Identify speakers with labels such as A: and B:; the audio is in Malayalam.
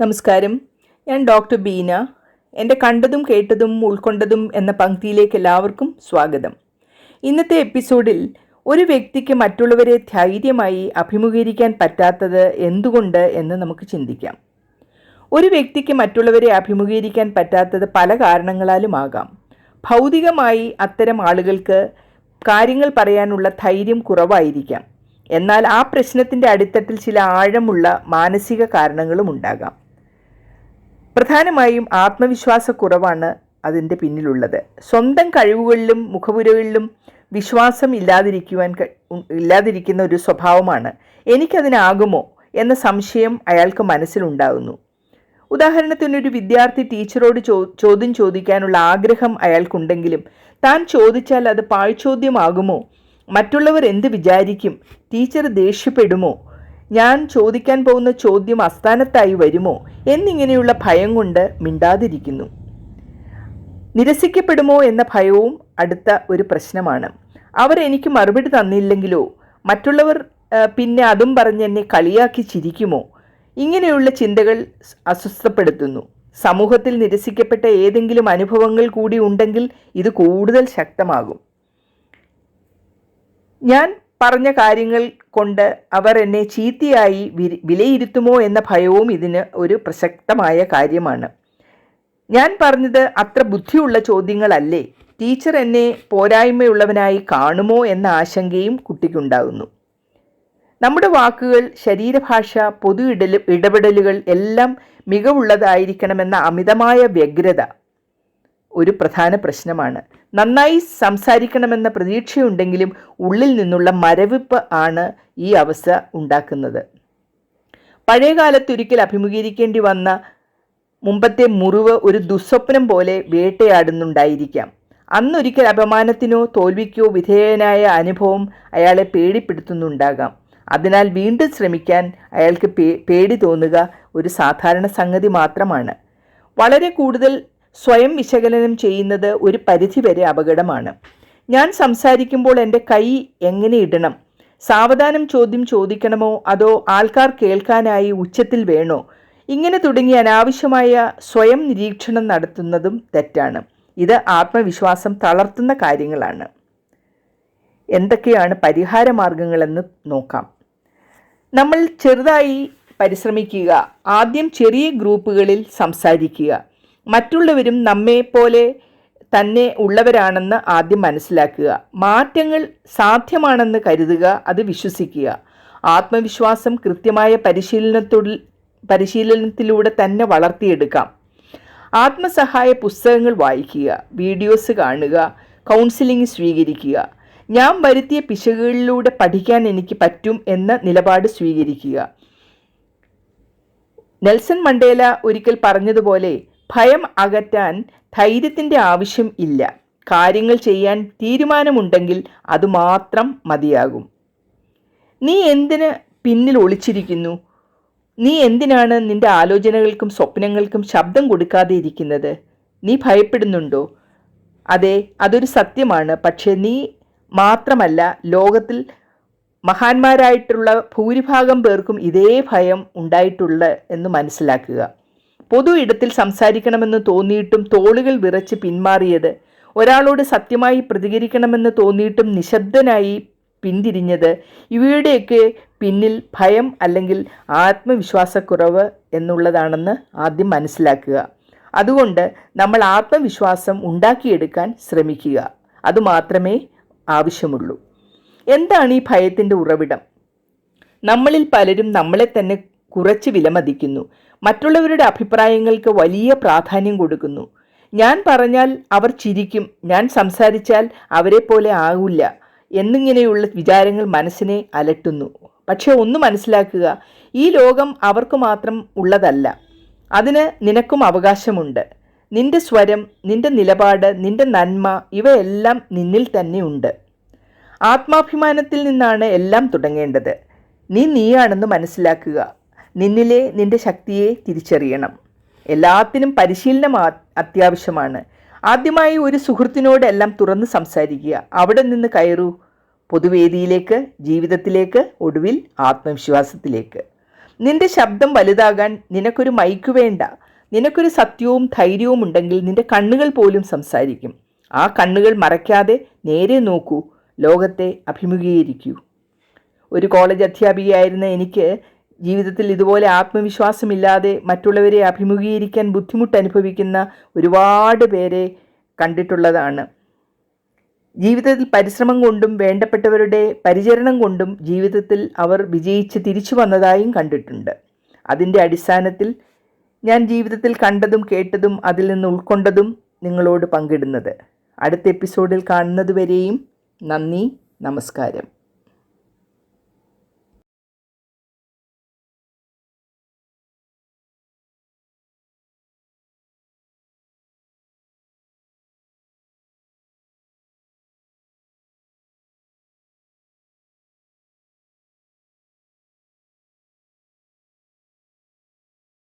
A: നമസ്കാരം. ഞാൻ ഡോക്ടർ ബീന. എന്റെ കണ്ടതും കേട്ടതും ഉൾക്കൊണ്ടതും എന്ന പങ്ക്തിയിലേക്ക് എല്ലാവർക്കും സ്വാഗതം. ഇന്നത്തെ എപ്പിസോഡിൽ ഒരു വ്യക്തിക്ക് മറ്റുള്ളവരെ ധൈര്യമായി അഭിമുഖീകരിക്കാൻ പറ്റാത്തത് എന്തുകൊണ്ട് എന്ന് നമുക്ക് ചിന്തിക്കാം. ഒരു വ്യക്തിക്ക് മറ്റുള്ളവരെ അഭിമുഖീകരിക്കാൻ പറ്റാത്തത് പല കാരണങ്ങളാലും കാരണങ്ങളാലുമാകാം ഭൗതികമായി അത്തരം ആളുകൾക്ക് കാര്യങ്ങൾ പറയാനുള്ള ധൈര്യം കുറവായിരിക്കാം. എന്നാൽ ആ പ്രശ്നത്തിന്റെ അടിത്തട്ടിൽ ചില ആഴമുള്ള മാനസിക കാരണങ്ങളും ഉണ്ടാകാം. പ്രധാനമായും ആത്മവിശ്വാസക്കുറവാണ് അതിന്റെ പിന്നിലുള്ളത്. സ്വന്തം കഴിവുകളിലും മുഖപുരകളിലും വിശ്വാസം ഇല്ലാതിരിക്കുവാൻ ഇല്ലാതിരിക്കുന്ന ഒരു സ്വഭാവമാണ്. എനിക്കതിനാകുമോ എന്ന സംശയം അയാൾക്ക് മനസ്സിലുണ്ടാകുന്നു ഉദാഹരണത്തിന് ഒരു വിദ്യാർത്ഥി ടീച്ചറോട് ചോദ്യം ചോദിക്കാനുള്ള ആഗ്രഹം അയാൾക്കുണ്ടെങ്കിലും താൻ ചോദിച്ചാൽ അത് പാഴ്ചോദ്യമാകുമോ? മറ്റുള്ളവർ എന്ത് വിചാരിക്കും? ടീച്ചർ ദേഷ്യപ്പെടുമോ? ഞാൻ ചോദിക്കാൻ പോകുന്ന ചോദ്യം അസ്ഥാനത്തായി വരുമോ? എന്നിങ്ങനെയുള്ള ഭയം കൊണ്ട് മിണ്ടാതിരിക്കുന്നു. നിരസിക്കപ്പെടുമോ എന്ന ഭയവും അടുത്ത ഒരു പ്രശ്നമാണ്. അവർ എനിക്ക് മറുപടി തന്നില്ലെങ്കിലോ? മറ്റുള്ളവർ പിന്നെ അതും പറഞ്ഞ് എന്നെ കളിയാക്കി ചിരിക്കുമോ? ഇങ്ങനെയുള്ള ചിന്തകൾ അസ്വസ്ഥപ്പെടുത്തുന്നു. സമൂഹത്തിൽ നിരസിക്കപ്പെട്ട ഏതെങ്കിലും അനുഭവങ്ങൾ കൂടി ഉണ്ടെങ്കിൽ ഇത് കൂടുതൽ ശക്തമാകും. ഞാൻ പറഞ്ഞ കാര്യങ്ങൾ കൊണ്ട് അവർ എന്നെ ചീത്തയായി വിലയിരുത്തുമോ എന്ന ഭയവും ഇതിന് ഒരു പ്രസക്തമായ കാര്യമാണ്. ഞാൻ പറഞ്ഞത് അത്ര ബുദ്ധിയുള്ള ചോദ്യങ്ങളല്ലേ. ടീച്ചർ എന്നെ പോരായ്മയുള്ളവനായി കാണുമോ എന്ന ആശങ്കയും കുട്ടിക്കുണ്ടാകുന്നു. നമ്മുടെ വാക്കുകൾ ശരീരഭാഷ പൊതു ഇടല ഇടപെടലുകൾ എല്ലാം മികവുള്ളതായിരിക്കണമെന്ന അമിതമായ വ്യഗ്രത ഒരു പ്രധാന പ്രശ്നമാണ്. നന്നായി സംസാരിക്കണമെന്ന പ്രതീക്ഷയുണ്ടെങ്കിലും ഉള്ളിൽ നിന്നുള്ള മരവിപ്പ് ആണ് ഈ അവസ്ഥ ഉണ്ടാക്കുന്നത്. പഴയകാലത്തൊരിക്കൽ അഭിമുഖീകരിക്കേണ്ടി വന്ന മുമ്പത്തെ മുറിവ് ഒരു ദുസ്വപ്നം പോലെ വേട്ടയാടുന്നുണ്ടായിരിക്കാം. അന്നൊരിക്കൽ അപമാനത്തിനോ തോൽവിക്കോ വിധേയനായ അനുഭവം അയാളെ പേടിപ്പെടുത്തുന്നുണ്ടാകാം. അതിനാൽ വീണ്ടും ശ്രമിക്കാൻ അയാൾക്ക് പേടി തോന്നുക ഒരു സാധാരണ സംഗതി മാത്രമാണ്. വളരെ കൂടുതൽ സ്വയം വിശകലനം ചെയ്യുന്നത് ഒരു പരിധിവരെ അപകടമാണ്. ഞാൻ സംസാരിക്കുമ്പോൾ എന്റെ കൈ എങ്ങനെ ഇടണം? സാവധാനം ചോദ്യം ചോദിക്കണമോ? അതോ ആൾക്കാർ കേൾക്കാനായി ഉച്ചത്തിൽ വേണോ? ഇങ്ങനെ തുടങ്ങി അനാവശ്യമായ സ്വയം നിരീക്ഷണം നടത്തുന്നതും തെറ്റാണ്. ഇത് ആത്മവിശ്വാസം തളർത്തുന്ന കാര്യങ്ങളാണ്. എന്തൊക്കെയാണ് പരിഹാര മാർഗങ്ങളെന്ന് നോക്കാം. നമ്മൾ ചെറുതായി പരിശ്രമിക്കുക. ആദ്യം ചെറിയ ഗ്രൂപ്പുകളിൽ സംസാരിക്കുക. മറ്റുള്ളവരും നമ്മെപ്പോലെ തന്നെ ഉള്ളവരാണെന്ന് ആദ്യം മനസ്സിലാക്കുക. മാറ്റങ്ങൾ സാധ്യമാണെന്ന് കരുതുക അത് വിശ്വസിക്കുക. ആത്മവിശ്വാസം കൃത്യമായ പരിശീലനത്തിൽ പരിശീലനത്തിലൂടെ തന്നെ വളർത്തിയെടുക്കാം. ആത്മസഹായ പുസ്തകങ്ങൾ വായിക്കുക വീഡിയോസ് കാണുക കൗൺസിലിംഗ് സ്വീകരിക്കുക. ഞാൻ വരുത്തിയ പിശകുകളിലൂടെ പഠിക്കാൻ എനിക്ക് പറ്റും എന്ന നിലപാട് സ്വീകരിക്കുക. നെൽസൺ മണ്ടേല ഒരിക്കൽ പറഞ്ഞതുപോലെ ഭയം അകറ്റാൻ ധൈര്യത്തിന്റെ ആവശ്യം ഇല്ല. കാര്യങ്ങൾ ചെയ്യാൻ തീരുമാനമുണ്ടെങ്കിൽ അതുമാത്രം മതിയാകും. നീ എന്തിന് പിന്നിൽ ഒളിച്ചിരിക്കുന്നു? നീ എന്തിനാണ് നിന്റെ ആലോചനകൾക്കും സ്വപ്നങ്ങൾക്കും ശബ്ദം കൊടുക്കാതെ ഇരിക്കുന്നത്? നീ ഭയപ്പെടുന്നുണ്ടോ? അതെ അതൊരു സത്യമാണ്. പക്ഷേ നീ മാത്രമല്ല ലോകത്തിൽ മഹാന്മാരായിട്ടുള്ള ഭൂരിഭാഗം പേർക്കും ഇതേ ഭയം ഉണ്ടായിട്ടുള്ള എന്ന് മനസ്സിലാക്കുക. പൊതു ഇടത്തിൽ സംസാരിക്കണമെന്ന് തോന്നിയിട്ടും തോളുകൾ വിറച്ച് പിന്മാറിയത്. ഒരാളോട് സത്യമായി പ്രതികരിക്കണമെന്ന് തോന്നിയിട്ടും നിശബ്ദനായി പിന്തിരിഞ്ഞത് ഇവയുടെയൊക്കെ പിന്നിൽ ഭയം അല്ലെങ്കിൽ ആത്മവിശ്വാസക്കുറവ് എന്നുള്ളതാണെന്ന് ആദ്യം മനസ്സിലാക്കുക. അതുകൊണ്ട് നമ്മൾ ആത്മവിശ്വാസം ഉണ്ടാക്കിയെടുക്കാൻ ശ്രമിക്കുക. അതുമാത്രമേ ആവശ്യമുള്ളൂ. എന്താണ് ഈ ഭയത്തിന്റെ ഉറവിടം? നമ്മളിൽ പലരും നമ്മളെ തന്നെ കുറച്ച് വിലമതിക്കുന്നു മറ്റുള്ളവരുടെ അഭിപ്രായങ്ങൾക്ക് വലിയ പ്രാധാന്യം കൊടുക്കുന്നു. ഞാൻ പറഞ്ഞാൽ അവർ ചിരിക്കും. ഞാൻ സംസാരിച്ചാൽ അവരെ പോലെ ആകില്ല എന്നിങ്ങനെയുള്ള വിചാരങ്ങൾ മനസ്സിനെ അലട്ടുന്നു. പക്ഷേ ഒന്ന് മനസ്സിലാക്കുക ഈ ലോകം അവർക്ക് മാത്രം ഉള്ളതല്ല. അതിന് നിനക്കും അവകാശമുണ്ട്. നിന്റെ സ്വരം നിന്റെ നിലപാട് നിന്റെ നന്മ ഇവയെല്ലാം നിന്നിൽ തന്നെ ഉണ്ട്. ആത്മാഭിമാനത്തിൽ നിന്നാണ് എല്ലാം തുടങ്ങേണ്ടത്. നീ നീയാണെന്ന് മനസ്സിലാക്കുക. നിന്നിലെ നിന്റെ ശക്തിയെ തിരിച്ചറിയണം. എല്ലാത്തിനും പരിശീലനം അത്യാവശ്യമാണ്. ആദ്യമായി ഒരു സുഹൃത്തിനോടെല്ലാം തുറന്ന് സംസാരിക്കുക. അവിടെ നിന്ന് കയറൂ. പൊതുവേദിയിലേക്ക് ജീവിതത്തിലേക്ക് ഒടുവിൽ ആത്മവിശ്വാസത്തിലേക്ക്. നിന്റെ ശബ്ദം വലുതാകാൻ നിനക്കൊരു മൈക്ക് വേണ്ട. നിനക്കൊരു സത്യവും ധൈര്യവും ഉണ്ടെങ്കിൽ നിന്റെ കണ്ണുകൾ പോലും സംസാരിക്കും. ആ കണ്ണുകൾ മറയ്ക്കാതെ നേരെ നോക്കൂ. ലോകത്തെ അഭിമുഖീകരിക്കൂ. ഒരു കോളേജ് അധ്യാപികയായിരുന്ന എനിക്ക് ജീവിതത്തിൽ ഇതുപോലെ ആത്മവിശ്വാസമില്ലാതെ മറ്റുള്ളവരെ അഭിമുഖീകരിക്കാൻ ബുദ്ധിമുട്ട് അനുഭവിക്കുന്ന ഒരുപാട് പേരെ കണ്ടിട്ടുള്ളതാണ്. ജീവിതത്തിൽ പരിശ്രമം കൊണ്ടും വേണ്ടപ്പെട്ടവരുടെ പരിചരണം കൊണ്ടും ജീവിതത്തിൽ അവർ വിജയിച്ച് തിരിച്ചു വന്നതായും കണ്ടിട്ടുണ്ട്. അതിന്റെ അടിസ്ഥാനത്തിൽ ഞാൻ ജീവിതത്തിൽ കണ്ടതും കേട്ടതും അതിൽ നിന്ന് ഉൾക്കൊണ്ടതും നിങ്ങളോട് പങ്കിടുന്നത്. അടുത്ത എപ്പിസോഡിൽ കാണുന്നതുവരെയും നന്ദി നമസ്കാരം.